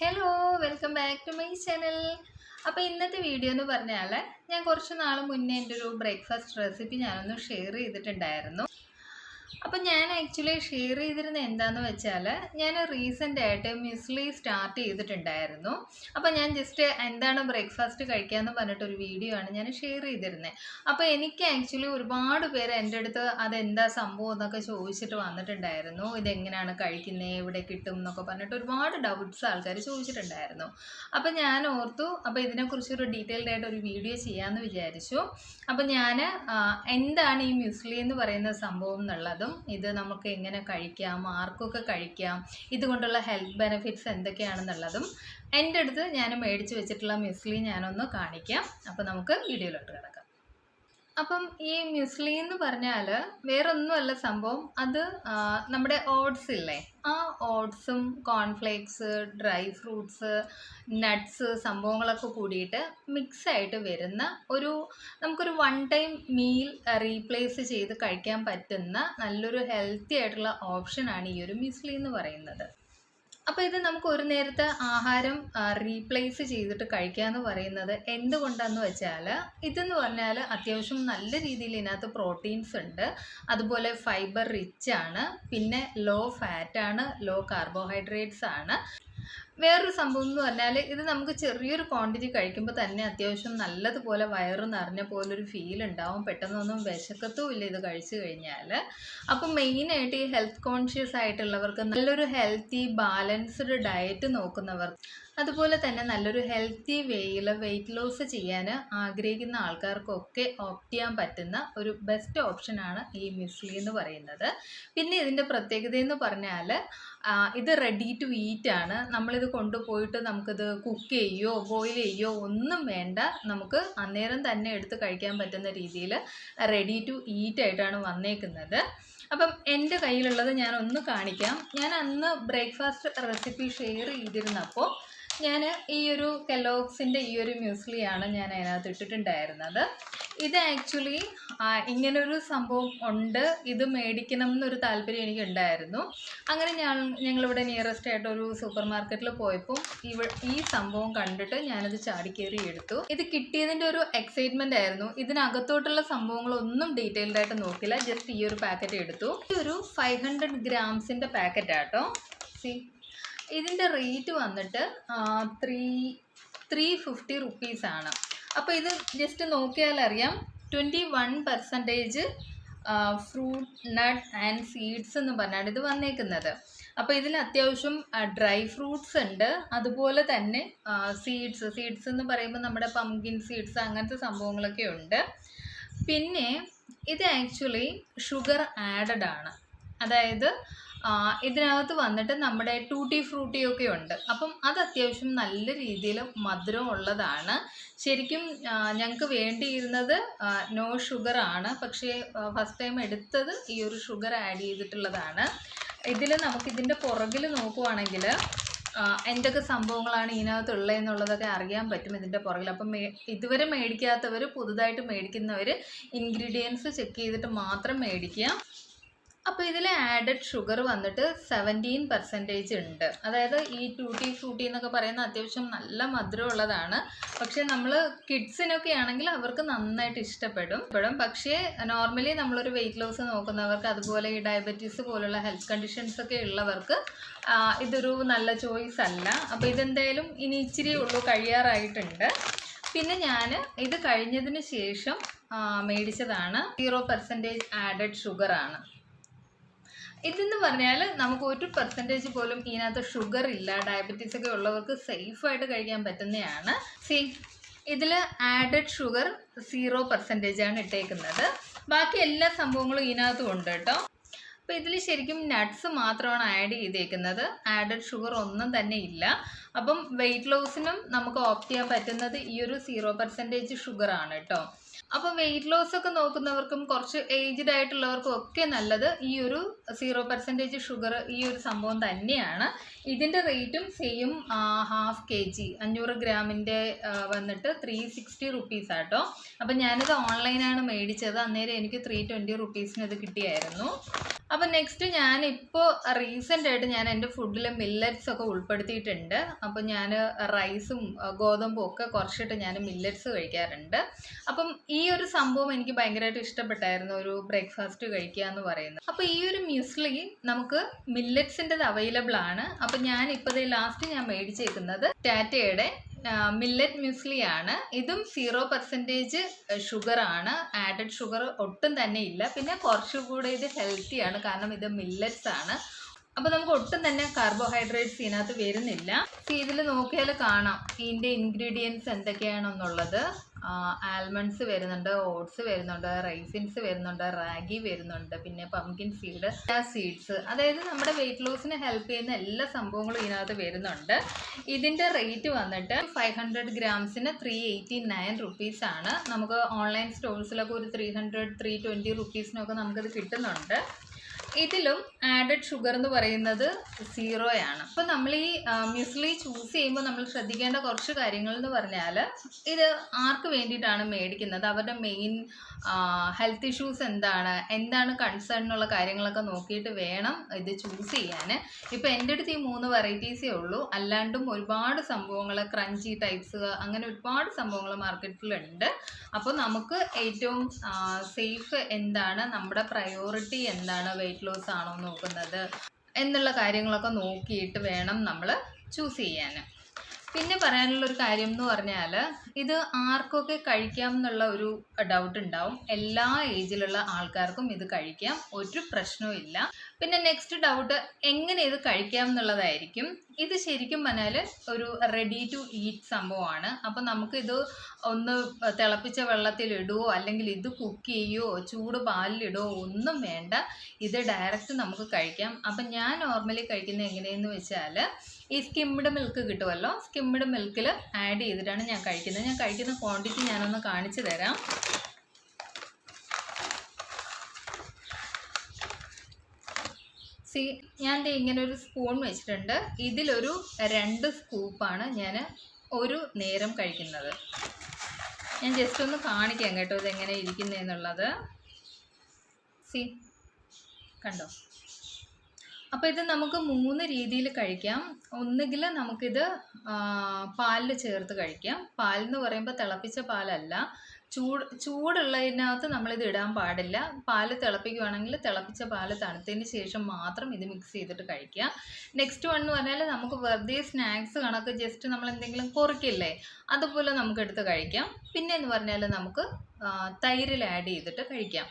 Hello welcome back to my channel അപ്പോൾ ഇന്നത്തെ video എന്ന് പറഞ്ഞാൽ ഞാൻ കുറച്ച് നാൾ മുന്നേ എന്റെ ഒരു ബ്രേക്ക്ഫാസ്റ്റ് റെസിപ്പി ഞാനൊന്ന് ഷെയർ ചെയ്തിട്ടുണ്ടായിരുന്നു. അപ്പം ഞാൻ ആക്ച്വലി ഷെയർ ചെയ്തിരുന്ന എന്താന്ന് വെച്ചാൽ ഞാൻ റീസെന്റ് ആയിട്ട് മ്യൂസ്ലി സ്റ്റാർട്ട് ചെയ്തിട്ടുണ്ടായിരുന്നു. അപ്പോൾ ഞാൻ ജസ്റ്റ് എന്താണ് ബ്രേക്ക്ഫാസ്റ്റ് കഴിക്കാന്ന് പറഞ്ഞിട്ട് ഒരു വീഡിയോ ആണ് ഞാൻ ഷെയർ ചെയ്തിരുന്നത് അപ്പോൾ എനിക്ക് ആക്ച്വലി ഒരുപാട് പേര് എന്റെ അടുത്ത് അതെന്താ സംഭവം എന്നൊക്കെ ചോദിച്ചിട്ട് വന്നിട്ടുണ്ടായിരുന്നു. ഇതെങ്ങനെയാണ് കഴിക്കുന്നത് എവിടെ കിട്ടും എന്നൊക്കെ പറഞ്ഞിട്ട് ഒരുപാട് ഡൗട്ട്സ് ആൾക്കാർ ചോദിച്ചിട്ടുണ്ടായിരുന്നു. അപ്പോൾ ഞാൻ ഓർത്തു അപ്പോൾ ഇതിനെക്കുറിച്ച് ഒരു ഡീറ്റെയിൽഡ് ആയിട്ട് ഒരു വീഡിയോ ചെയ്യാന്ന് വിചാരിച്ചു. അപ്പോൾ ഞാൻ എന്താണ് ഈ മ്യൂസ്ലി എന്ന് പറയുന്ന സംഭവം എന്നുള്ളതും ഇത് നമുക്ക് എങ്ങനെ കഴിക്കാം ആർക്കൊക്കെ കഴിക്കാം ഇതുകൊണ്ടുള്ള ഹെൽത്ത് ബെനിഫിറ്റ്സ് എന്തൊക്കെയാണെന്നുള്ളതും എന്റെ അടുത്ത് ഞാൻ മേടിച്ച് വെച്ചിട്ടുള്ള മിസ്ലി ഞാനൊന്ന് കാണിക്കാം. അപ്പോൾ നമുക്ക് വീഡിയോയിലോട്ട് കിടക്കാം. അപ്പം ഈ മ്യൂസ്ലി എന്ന് പറഞ്ഞാൽ വേറൊന്നുമല്ല സംഭവം. അത് നമ്മുടെ ഓട്സ് ഇല്ലേ? ആ ഓട്സും കോൺഫ്ലേക്സ് ഡ്രൈ ഫ്രൂട്ട്സ് നട്ട്സ് സംഭവങ്ങളൊക്കെ കൂടിയിട്ട് മിക്സ് ആയിട്ട് വരുന്ന ഒരു നമുക്കൊരു വൺ ടൈം മീൽ റീപ്ലേസ് ചെയ്ത് കഴിക്കാൻ പറ്റുന്ന നല്ലൊരു ഹെൽത്തി ആയിട്ടുള്ള ഓപ്ഷനാണ് ഈ ഒരു മ്യൂസ്ലി എന്ന് പറയുന്നത്. അപ്പോൾ ഇത് നമുക്ക് ഒരു നേരത്തെ ആഹാരം റീപ്ലേസ് ചെയ്തിട്ട് കഴിക്കുക എന്ന് പറയുന്നത് എന്തുകൊണ്ടാന്ന് വെച്ചാൽ ഇതെന്ന് പറഞ്ഞാൽ അത്യാവശ്യം നല്ല രീതിയിൽ ഇതിനകത്ത് പ്രോട്ടീൻസ് ഉണ്ട്. അതുപോലെ ഫൈബർ റിച്ച് ആണ്. പിന്നെ ലോ ഫാറ്റ് ആണ് ലോ കാർബോഹൈഡ്രേറ്റ്സ് ആണ്. വേറൊരു സംഭവം എന്ന് പറഞ്ഞാൽ ഇത് നമുക്ക് ചെറിയൊരു ക്വാണ്ടിറ്റി കഴിക്കുമ്പോൾ തന്നെ അത്യാവശ്യം നല്ലതുപോലെ വയറ് നിറഞ്ഞ പോലെ ഒരു ഫീൽ ഉണ്ടാവും. പെട്ടെന്നൊന്നും വിശക്കത്തും ഇല്ല ഇത് കഴിച്ചു കഴിഞ്ഞാൽ അപ്പം മെയിനായിട്ട് ഈ ഹെൽത്ത് കോൺഷ്യസ് ആയിട്ടുള്ളവർക്ക് നല്ലൊരു ഹെൽത്തി ബാലൻസ്ഡ് ഡയറ്റ് നോക്കുന്നവർ അതുപോലെ തന്നെ നല്ലൊരു ഹെൽത്തി വേയിൽ വെയിറ്റ് ലോസ് ചെയ്യാൻ ആഗ്രഹിക്കുന്ന ആൾക്കാർക്കൊക്കെ ഓപ്റ്റ് ചെയ്യാൻ പറ്റുന്ന ഒരു ബെസ്റ്റ് ഓപ്ഷനാണ് ഈ മിസ്ലി എന്ന് പറയുന്നത്. പിന്നെ ഇതിന്റെ പ്രത്യേകത എന്ന് പറഞ്ഞാൽ ഇത് റെഡി ടു ഈറ്റ് ആണ്. നമ്മളിത് കൊണ്ടുപോയിട്ട് നമുക്കിത് കുക്ക് ചെയ്യോ ബോയിൽ ചെയ്യോ ഒന്നും വേണ്ട. നമുക്ക് അന്നേരം തന്നെ എടുത്ത് കഴിക്കാൻ പറ്റുന്ന രീതിയിൽ റെഡി ടു ഈറ്റ് ആയിട്ടാണ് വന്നേക്കുന്നത്. അപ്പം എന്റെ കയ്യിലുള്ളത് ഞാൻ ഒന്ന് കാണിക്കാം. ഞാൻ അന്ന് ബ്രേക്ക്ഫാസ്റ്റ് റെസിപ്പി ഷെയർ ചെയ്തിരുന്നപ്പോൾ ഞാൻ ഈ ഒരു കെലോക്സിന്റെ ഈ ഒരു മ്യൂസ്ലിയാണ് ഞാൻ അതിനകത്ത് ഇട്ടിട്ടുണ്ടായിരുന്നത്. ഇത് ആക്ച്വലി ഇങ്ങനൊരു സംഭവം ഉണ്ട്. ഇത് മേടിക്കണം എന്നൊരു താല്പര്യം എനിക്ക് ഉണ്ടായിരുന്നു അങ്ങനെ ഞാൻ ഞങ്ങളിവിടെ നിയറസ്റ്റ് ആയിട്ട് ഒരു സൂപ്പർ മാർക്കറ്റിൽ പോയപ്പോൾ ഇവ ഈ സംഭവം കണ്ടിട്ട് ഞാനത് ചാടിക്കേറി എടുത്തു. ഇത് കിട്ടിയതിന്റെ ഒരു എക്സൈറ്റ്മെന്റ് ആയിരുന്നു. ഇതിനകത്തോട്ടുള്ള സംഭവങ്ങളൊന്നും ഡീറ്റെയിൽഡ് ആയിട്ട് നോക്കില്ല. ജസ്റ്റ് ഈ ഒരു പാക്കറ്റ് എടുത്തു. ഒരു ഫൈവ് ഹൺഡ്രഡ് ഗ്രാംസിന്റെ പാക്കറ്റാട്ടോ സി ഇതിന്റെ റേറ്റ് വന്നിട്ട് ത്രീ ത്രീ ഫിഫ്റ്റി റുപ്പീസാണ് അപ്പോൾ ഇത് ജസ്റ്റ് നോക്കിയാൽ അറിയാം twenty one percentage fruit nut and seeds എന്ന് പറഞ്ഞാണ് ഇത് വന്നേക്കുന്നത്. അപ്പോൾ ഇതിൽ അത്യാവശ്യം ഡ്രൈ ഫ്രൂട്ട്സ് ഉണ്ട്. അതുപോലെ തന്നെ സീഡ്സ് സീഡ്സ് എന്ന് പറയുമ്പോൾ നമ്മുടെ പംകിൻ സീഡ്സ് അങ്ങനത്തെ സംഭവങ്ങളൊക്കെ ഉണ്ട്. പിന്നെ ഇത് ആക്ച്വലി ഷുഗർ ആഡഡ് ആണ്. അതായത് ഇതിനകത്ത് വന്നിട്ട് നമ്മുടെ ടൂട്ടി ഫ്രൂട്ടി ഒക്കെ ഉണ്ട്. അപ്പം അത് അത്യാവശ്യം നല്ല രീതിയിൽ മധുരം ഉള്ളതാണ്. ശരിക്കും ഞങ്ങൾക്ക് വേണ്ടിയിരുന്നത് നോ ഷുഗർ ആണ്. പക്ഷേ ഫസ്റ്റ് ടൈം എടുത്തത് ഈ ഒരു ഷുഗർ ആഡ് ചെയ്തിട്ടുള്ളതാണ്. ഇതിൽ നമുക്ക് ഇതിന്റെ പുറകിൽ നോക്കുവാണെങ്കിൽ എന്തൊക്കെ സംഭവങ്ങളാണ് ഇതിനകത്തുള്ളത് എന്നുള്ളതൊക്കെ അറിയാൻ പറ്റും ഇതിന്റെ പുറകിൽ അപ്പം മേ ഇതുവരെ മേടിക്കാത്തവർ പുതുതായിട്ട് മേടിക്കുന്നവർ ഇൻഗ്രീഡിയൻസ് ചെക്ക് ചെയ്തിട്ട് മാത്രം മേടിക്കുക. അപ്പോൾ ഇതിൽ ആഡഡ് ഷുഗർ വന്നിട്ട് സെവന്റീൻ പെർസെന്റേജ് ഉണ്ട്. അതായത് ഈ ടൂട്ടി ഫ്രൂട്ടി എന്നൊക്കെ പറയുന്ന അത്യാവശ്യം നല്ല മധുരമുള്ളതാണ്. പക്ഷേ നമ്മൾ കിഡ്സിനൊക്കെ ആണെങ്കിൽ അവർക്ക് നന്നായിട്ട് ഇഷ്ടപ്പെടും. ഇപ്പോഴും പക്ഷേ നോർമലി നമ്മളൊരു വെയിറ്റ് ലോസ് നോക്കുന്നവർക്ക് അതുപോലെ ഈ ഡയബറ്റീസ് പോലുള്ള ഹെൽത്ത് കണ്ടീഷൻസ് ഒക്കെ ഉള്ളവർക്ക് ഇതൊരു നല്ല ചോയ്സ് അല്ല. അപ്പോൾ ഇതെന്തായാലും ഇനി ഇച്ചിരി ഉള്ളൂ കഴിയാറായിട്ടുണ്ട്. പിന്നെ ഞാൻ ഇത് കഴിഞ്ഞതിന് ശേഷം മേടിച്ചതാണ്. സീറോ പെർസെന്റേജ് ആഡഡ് ഷുഗർ ആണ്. ഇതെന്ന് പറഞ്ഞാൽ നമുക്ക് ഒരു പെർസെന്റേജ് പോലും ഇതിനകത്ത് ഷുഗർ ഇല്ല ഡയബറ്റീസ് ഒക്കെ ഉള്ളവർക്ക് സേഫായിട്ട് കഴിക്കാൻ പറ്റുന്നതാണ്. സി ഇതിൽ ആഡഡ് ഷുഗർ സീറോ പെർസെന്റേജ് ആണ് ഇട്ടേക്കുന്നത്. ബാക്കി എല്ലാ സംഭവങ്ങളും ഇതിനകത്തും ഉണ്ട് കേട്ടോ. അപ്പോൾ ഇതിൽ ശരിക്കും നട്ട്സ് മാത്രമാണ് ആഡ് ചെയ്തേക്കുന്നത്. ആഡഡ് ഷുഗർ ഒന്നും തന്നെ ഇല്ല. അപ്പം വെയിറ്റ് ലോസിനും നമുക്ക് ഓപ്റ്റ് ചെയ്യാൻ പറ്റുന്നത് ഈ ഒരു സീറോ പെർസെന്റേജ് ഷുഗർ ആണ് കേട്ടോ. അപ്പോൾ വെയിറ്റ് ലോസ് ഒക്കെ നോക്കുന്നവർക്കും കുറച്ച് ഏജ്ഡ് ആയിട്ടുള്ളവർക്കും ഒക്കെ നല്ലത് ഈ ഒരു സീറോ പെർസെന്റേജ് ഷുഗർ ഈ ഒരു സംഭവം തന്നെയാണ്. ഇതിന്റെ റേറ്റും സെയിം ഹാഫ് കെ ജി അഞ്ഞൂറ് ഗ്രാമിന്റെ വന്നിട്ട് ത്രീ സിക്സ്റ്റി റുപ്പീസ് ആട്ടോ. അപ്പം ഞാനിത് ഓൺലൈനാണ് മേടിച്ചത്. അന്നേരം എനിക്ക് ത്രീ ട്വന്റി റുപ്പീസിന് ഇത് കിട്ടിയായിരുന്നു. അപ്പം നെക്സ്റ്റ് ഞാൻ ഇപ്പോ റീസെന്റ് ആയിട്ട് ഞാൻ എന്റെ ഫുഡിൽ മില്ലറ്റ്സ് ഒക്കെ ഉൾപ്പെടുത്തിയിട്ടുണ്ട്. അപ്പോൾ ഞാൻ റൈസും ഗോതമ്പും ഒക്കെ കുറച്ചിട്ട് ഞാൻ മില്ലറ്റ്സ് കഴിക്കാറുണ്ട്. അപ്പം ഈ ഒരു സംഭവം എനിക്ക് ഭയങ്കരമായിട്ട് ഇഷ്ടപ്പെട്ടായിരുന്നു ഒരു ബ്രേക്ക്ഫാസ്റ്റ് കഴിക്കുക എന്ന് പറയുന്നത്. അപ്പോൾ ഈ ഒരു മ്യൂസ്ലി നമുക്ക് മില്ലറ്റ്സിന്റെത് അവൈലബിൾ ആണ്. അപ്പം ഞാൻ ഇപ്പോൾ ലാസ്റ്റ് ഞാൻ മേടിച്ചേക്കുന്നത് ടാറ്റയുടെ മില്ലറ്റ് മ്യൂസ്ലി ആണ്. ഇതും സീറോ പെർസെന്റേജ് ഷുഗർ ആണ്. ആഡഡ് ഷുഗർ ഒട്ടും തന്നെ ഇല്ല. പിന്നെ കുറച്ചുകൂടെ ഇത് ഹെൽത്തി ആണ്. കാരണം ഇത് മില്ലറ്റ്സ് ആണ്. അപ്പോൾ നമുക്ക് ഒട്ടും തന്നെ കാർബോഹൈഡ്രേറ്റ്സ് ഇതിനകത്ത് വരുന്നില്ല. ഇതിൽ നോക്കിയാൽ കാണാം ഇതിന്റെ ഇൻഗ്രീഡിയൻസ് എന്തൊക്കെയാണെന്നുള്ളത്. ആൽമണ്ട്സ് വരുന്നുണ്ട് ഓട്സ് വരുന്നുണ്ട് റൈസിൻസ് വരുന്നുണ്ട് റാഗി വരുന്നുണ്ട് പിന്നെ പംകിൻ സീഡ് സീഡ്സ് അതായത് നമ്മുടെ വെയിറ്റ് ലോസിന് ഹെൽപ്പ് ചെയ്യുന്ന എല്ലാ സംഭവങ്ങളും ഇതിനകത്ത് വരുന്നുണ്ട്. ഇതിന്റെ റേറ്റ് വന്നിട്ട് ഫൈവ് ഹൺഡ്രഡ് ഗ്രാംസിന് ത്രീ എയ്റ്റി നയൻ റുപ്പീസ് ആണ്. നമുക്ക് ഓൺലൈൻ സ്റ്റോഴ്സിലൊക്കെ ഒരു ത്രീ ഹൺഡ്രഡ് ത്രീ ട്വന്റി റുപ്പീസിനൊക്കെ നമുക്കിത് കിട്ടുന്നുണ്ട്. ഇതിലും ആഡഡ് ഷുഗർ എന്ന് പറയുന്നത് സീറോയാണ് അപ്പോൾ നമ്മൾ ഈ മ്യൂസ്ലി ചൂസ് ചെയ്യുമ്പോൾ നമ്മൾ ശ്രദ്ധിക്കേണ്ട കുറച്ച് കാര്യങ്ങൾ എന്ന് പറഞ്ഞാൽ ഇത് ആർക്ക് വേണ്ടിയിട്ടാണ് മേടിക്കുന്നത്? അവരുടെ മെയിൻ ഹെൽത്ത് ഇഷ്യൂസ് എന്താണ്? എന്താണ് കൺസേൺ എന്നുള്ള കാര്യങ്ങളൊക്കെ നോക്കിയിട്ട് വേണം ഇത് ചൂസ് ചെയ്യാൻ. ഇപ്പോൾ എന്റെ അടുത്ത് ഈ മൂന്ന് വെറൈറ്റീസേ ഉള്ളൂ. അല്ലാണ്ടും ഒരുപാട് സംഭവങ്ങൾ ക്രഞ്ചി ടൈപ്സ് അങ്ങനെ ഒരുപാട് സംഭവങ്ങൾ മാർക്കറ്റിലുണ്ട് അപ്പോൾ നമുക്ക് ഏറ്റവും സേഫ് എന്താണ്? നമ്മുടെ പ്രയോറിറ്റി എന്താണ്? വെയിറ്റ് ലോസ് ആണോ നോക്കുന്നത് എന്നുള്ള കാര്യങ്ങളൊക്കെ നോക്കിയിട്ട് വേണം നമ്മൾ ചൂസ് ചെയ്യാൻ പിന്നെ പറയാനുള്ള ഒരു കാര്യം എന്ന് പറഞ്ഞാൽ ഇത് ആർക്കൊക്കെ കഴിക്കാം എന്നുള്ള ഒരു ഡൗട്ട് ഉണ്ടാവും. എല്ലാ ഏജിലുള്ള ആൾക്കാർക്കും ഇത് കഴിക്കാം. ഒരു പ്രശ്നവും പിന്നെ നെക്സ്റ്റ് ഡൗട്ട് എങ്ങനെ ഇത് കഴിക്കാം എന്നുള്ളതായിരിക്കും. ഇത് ശരിക്കും പറഞ്ഞാൽ ഒരു റെഡി ടു ഈറ്റ് സംഭവമാണ്. അപ്പോൾ നമുക്കിത് ഒന്ന് തിളപ്പിച്ച വെള്ളത്തിൽ ഇടുവോ അല്ലെങ്കിൽ ഇത് കുക്ക് ചെയ്യുവോ ചൂട് പാലിലിടുവോ ഒന്നും വേണ്ട. ഇത് ഡയറക്റ്റ് നമുക്ക് കഴിക്കാം. അപ്പം ഞാൻ നോർമലി കഴിക്കുന്നത് എങ്ങനെയെന്ന് വെച്ചാൽ ഈ സ്കിംഡ് മിൽക്ക് കിട്ടുമല്ലോ സ്കിംഡ് മിൽക്കിൽ ആഡ് ചെയ്തിട്ടാണ് ഞാൻ കഴിക്കുന്നത്. ഞാൻ കഴിക്കുന്ന ക്വാണ്ടിറ്റി ഞാനൊന്ന് കാണിച്ചു തരാം. സി ഞാൻ ഇങ്ങനെ ഒരു സ്പൂൺ വെച്ചിട്ടുണ്ട്. ഇതിലൊരു രണ്ട് സ്കൂപ്പാണ് ഞാൻ ഒരു നേരം കഴിക്കുന്നത്. ഞാൻ ജസ്റ്റ് ഒന്ന് കാണിക്കാം കേട്ടോ ഇതെങ്ങനെ ഇരിക്കുന്നതെന്നുള്ളത് സി കണ്ടോ? അപ്പോൾ ഇത് നമുക്ക് മൂന്ന് രീതിയിൽ കഴിക്കാം. ഒന്നുകിൽ നമുക്കിത് പാലിൽ ചേർത്ത് കഴിക്കാം. പാലെന്ന് പറയുമ്പോൾ തിളപ്പിച്ച പാലല്ല. ചൂട് ചൂടുള്ളതിനകത്ത് നമ്മളിത് ഇടാൻ പാടില്ല. പാൽ തിളപ്പിക്കുകയാണെങ്കിൽ തിളപ്പിച്ച പാൽ തണുത്തതിന് ശേഷം മാത്രം ഇത് മിക്സ് ചെയ്തിട്ട് കഴിക്കുക. നെക്സ്റ്റ് വൺ എന്ന് പറഞ്ഞാൽ നമുക്ക് വെറുതെ സ്നാക്സ് കണക്ക് ജസ്റ്റ് നമ്മൾ എന്തെങ്കിലും കുറിക്കില്ലേ അതുപോലെ നമുക്ക് എടുത്ത് കഴിക്കാം. പിന്നെ എന്ന് പറഞ്ഞാൽ നമുക്ക് തൈരിൽ ആഡ് ചെയ്തിട്ട് കഴിക്കാം.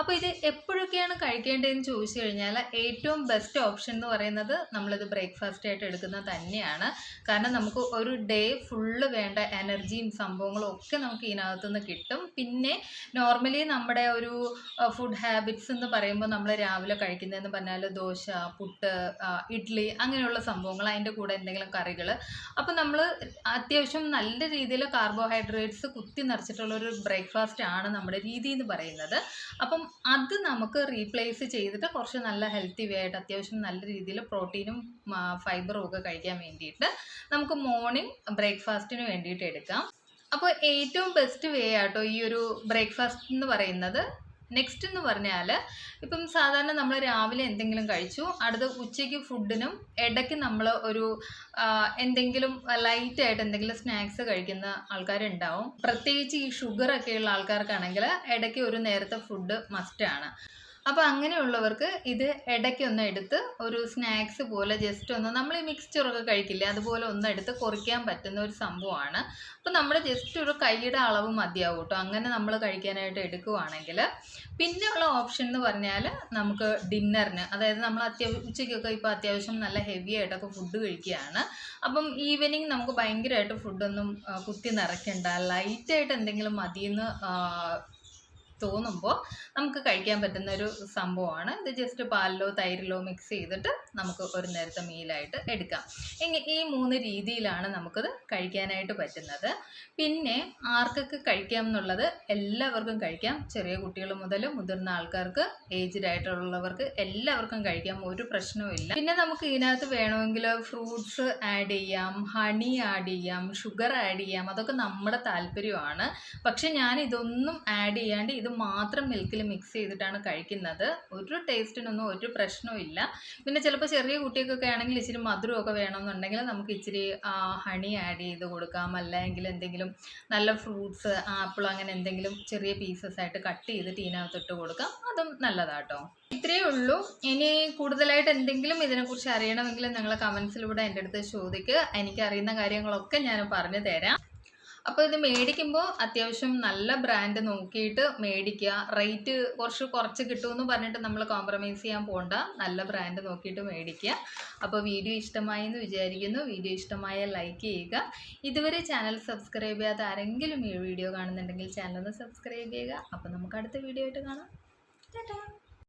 അപ്പോൾ ഇത് എപ്പോഴൊക്കെയാണ് കഴിക്കേണ്ടതെന്ന് ചോദിച്ചു കഴിഞ്ഞാൽ ഏറ്റവും ബെസ്റ്റ് ഓപ്ഷൻ എന്ന് പറയുന്നത് നമ്മളിത് ബ്രേക്ക്ഫാസ്റ്റ് ആയിട്ട് എടുക്കുന്നത് തന്നെയാണ്. കാരണം നമുക്ക് ഒരു ഡേ ഫുള്ള് വേണ്ട എനർജിയും സംഭവങ്ങളും ഒക്കെ നമുക്ക് ഇതിനകത്തു നിന്ന് കിട്ടും. പിന്നെ നോർമലി നമ്മുടെ ഒരു ഫുഡ് ഹാബിറ്റ്സ് എന്ന് പറയുമ്പോൾ നമ്മൾ രാവിലെ കഴിക്കുന്നതെന്ന് പറഞ്ഞാൽ ദോശ പുട്ട് ഇഡ്ഡലി അങ്ങനെയുള്ള സംഭവങ്ങൾ അതിന്റെ കൂടെ എന്തെങ്കിലും കറികൾ അപ്പോൾ നമ്മൾ അത്യാവശ്യം നല്ല രീതിയിൽ കാർബോഹൈഡ്രേറ്റ്സ് കുത്തി നിറച്ചിട്ടുള്ള ഒരു ബ്രേക്ക്ഫാസ്റ്റ് ആണ് നമ്മുടെ രീതി എന്ന് പറയുന്നത്. അപ്പം അത് നമുക്ക് റീപ്ലേസ് ചെയ്തിട്ട് കുറച്ച് നല്ല ഹെൽത്തി വേ ആയിട്ട് അത്യാവശ്യം നല്ല രീതിയിൽ പ്രോട്ടീനും ഫൈബറും ഒക്കെ കഴിക്കാൻ വേണ്ടിയിട്ട് നമുക്ക് മോർണിംഗ് ബ്രേക്ക്ഫാസ്റ്റിന് വേണ്ടിയിട്ട് എടുക്കാം. അപ്പോൾ ഏറ്റവും ബെസ്റ്റ് വേ ആട്ടോ ഈ ഒരു ബ്രേക്ക്ഫാസ്റ്റ് എന്ന് പറയുന്നത് നെക്സ്റ്റ് എന്ന് പറഞ്ഞാൽ ഇപ്പം സാധാരണ നമ്മൾ രാവിലെ എന്തെങ്കിലും കഴിച്ചു അടുത്ത ഉച്ചയ്ക്ക് ഫുഡിനും ഇടയ്ക്ക് നമ്മൾ ഒരു എന്തെങ്കിലും ലൈറ്റായിട്ട് എന്തെങ്കിലും സ്നാക്സ് കഴിക്കുന്ന ആൾക്കാരുണ്ടാവും. പ്രത്യേകിച്ച് ഈ ഷുഗർ ഒക്കെയുള്ള ആൾക്കാർക്കാണെങ്കിൽ ഇടയ്ക്ക് ഒരു നേരത്തെ ഫുഡ് മസ്റ്റാണ് അപ്പോൾ അങ്ങനെയുള്ളവർക്ക് ഇത് ഇടയ്ക്കൊന്ന് എടുത്ത് ഒരു സ്നാക്സ് പോലെ ജസ്റ്റ് ഒന്ന് നമ്മൾ ഈ മിക്സ്ചറൊക്കെ കഴിക്കില്ലേ അതുപോലെ ഒന്ന് എടുത്ത് കുറയ്ക്കാൻ പറ്റുന്ന ഒരു സംഭവമാണ്. അപ്പോൾ നമ്മൾ ജസ്റ്റ് ഒരു കൈയുടെ അളവ് മതിയാവും കേട്ടോ. അങ്ങനെ നമ്മൾ കഴിക്കാനായിട്ട് എടുക്കുവാണെങ്കിൽ പിന്നെയുള്ള ഓപ്ഷൻ എന്ന് പറഞ്ഞാൽ നമുക്ക് ഡിന്നറിന് അതായത് നമ്മൾ അത്യാവശ്യം ഉച്ചയ്ക്കൊക്കെ ഇപ്പോൾ അത്യാവശ്യം നല്ല ഹെവി ആയിട്ടൊക്കെ ഫുഡ് കഴിക്കുകയാണ്. അപ്പം ഈവനിങ് നമുക്ക് ഭയങ്കരമായിട്ട് ഫുഡൊന്നും കുത്തി നിറയ്ക്കണ്ട. ലൈറ്റായിട്ട് എന്തെങ്കിലും മതിയെന്ന് തോന്നുമ്പോൾ നമുക്ക് കഴിക്കാൻ പറ്റുന്ന ഒരു സംഭവമാണ്. ഇത് ജസ്റ്റ് പാലിലോ തൈരിലോ മിക്സ് ചെയ്തിട്ട് നമുക്ക് ഒരു നേരത്തെ മീലായിട്ട് എടുക്കാം. ഈ മൂന്ന് രീതിയിലാണ് നമുക്കത് കഴിക്കാനായിട്ട് പറ്റുന്നത്. പിന്നെ ആർക്കൊക്കെ കഴിക്കാം എന്നുള്ളത് എല്ലാവർക്കും കഴിക്കാം. ചെറിയ കുട്ടികൾ മുതൽ മുതിർന്ന ആൾക്കാർക്ക് ഏജ്ഡ് ആയിട്ടുള്ളവർക്ക് എല്ലാവർക്കും കഴിക്കാം. ഒരു പ്രശ്നവും പിന്നെ നമുക്ക് ഇതിനകത്ത് വേണമെങ്കിൽ ഫ്രൂട്ട്സ് ആഡ് ചെയ്യാം ഹണി ആഡ് ചെയ്യാം ഷുഗർ ആഡ് ചെയ്യാം. അതൊക്കെ നമ്മുടെ താല്പര്യമാണ്. പക്ഷെ ഞാൻ ഇതൊന്നും ആഡ് ചെയ്യാണ്ട് ഇത് മാത്രം മിൽക്കിൽ മിക്സ് ചെയ്തിട്ടാണ് കഴിക്കുന്നത്. ഒരു ടേസ്റ്റിനൊന്നും ഒരു പ്രശ്നവും ഇല്ല. പിന്നെ ചിലപ്പോൾ ചെറിയ കുട്ടികൾക്കൊക്കെ ആണെങ്കിൽ ഇച്ചിരി മധുരമൊക്കെ വേണമെന്നുണ്ടെങ്കിൽ നമുക്ക് ഇച്ചിരി ഹണി ആഡ് ചെയ്ത് കൊടുക്കാം. അല്ലെങ്കിൽ എന്തെങ്കിലും നല്ല ഫ്രൂട്ട്സ് ആപ്പിൾ അങ്ങനെ എന്തെങ്കിലും ചെറിയ പീസസ് ആയിട്ട് കട്ട് ചെയ്ത് ഇതിനകത്തിട്ട് കൊടുക്കാം. അതും നല്ലതാട്ടോ. ഇത്രയേ ഉള്ളൂ. ഇനി കൂടുതലായിട്ട് എന്തെങ്കിലും ഇതിനെക്കുറിച്ച് അറിയണമെങ്കിൽ നിങ്ങൾ കമൻസിലൂടെ എന്റെ അടുത്ത് ചോദിക്കുക എനിക്കറിയുന്ന കാര്യങ്ങളൊക്കെ ഞാൻ പറഞ്ഞു തരാം. അപ്പോൾ ഇത് മേടിക്കുമ്പോൾ അത്യാവശ്യം നല്ല ബ്രാൻഡ് നോക്കിയിട്ട് മേടിക്കുക. റേറ്റ് കുറച്ച് കുറച്ച് കിട്ടുമെന്ന് പറഞ്ഞിട്ട് നമ്മൾ കോംപ്രമൈസ് ചെയ്യാൻ പോകണ്ട നല്ല ബ്രാൻഡ് നോക്കിയിട്ട് മേടിക്കുക. അപ്പോൾ വീഡിയോ ഇഷ്ടമായി എന്ന് വിചാരിക്കുന്നു. വീഡിയോ ഇഷ്ടമായ ലൈക്ക് ചെയ്യുക. ഇതുവരെ ചാനൽ സബ്സ്ക്രൈബ് ചെയ്യാത്ത ആരെങ്കിലും ഈ വീഡിയോ കാണുന്നുണ്ടെങ്കിൽ ചാനൽ ഒന്ന് സബ്സ്ക്രൈബ് ചെയ്യുക. അപ്പോൾ നമുക്ക് അടുത്ത വീഡിയോ ആയിട്ട് കാണാം. ടാറ്റാ.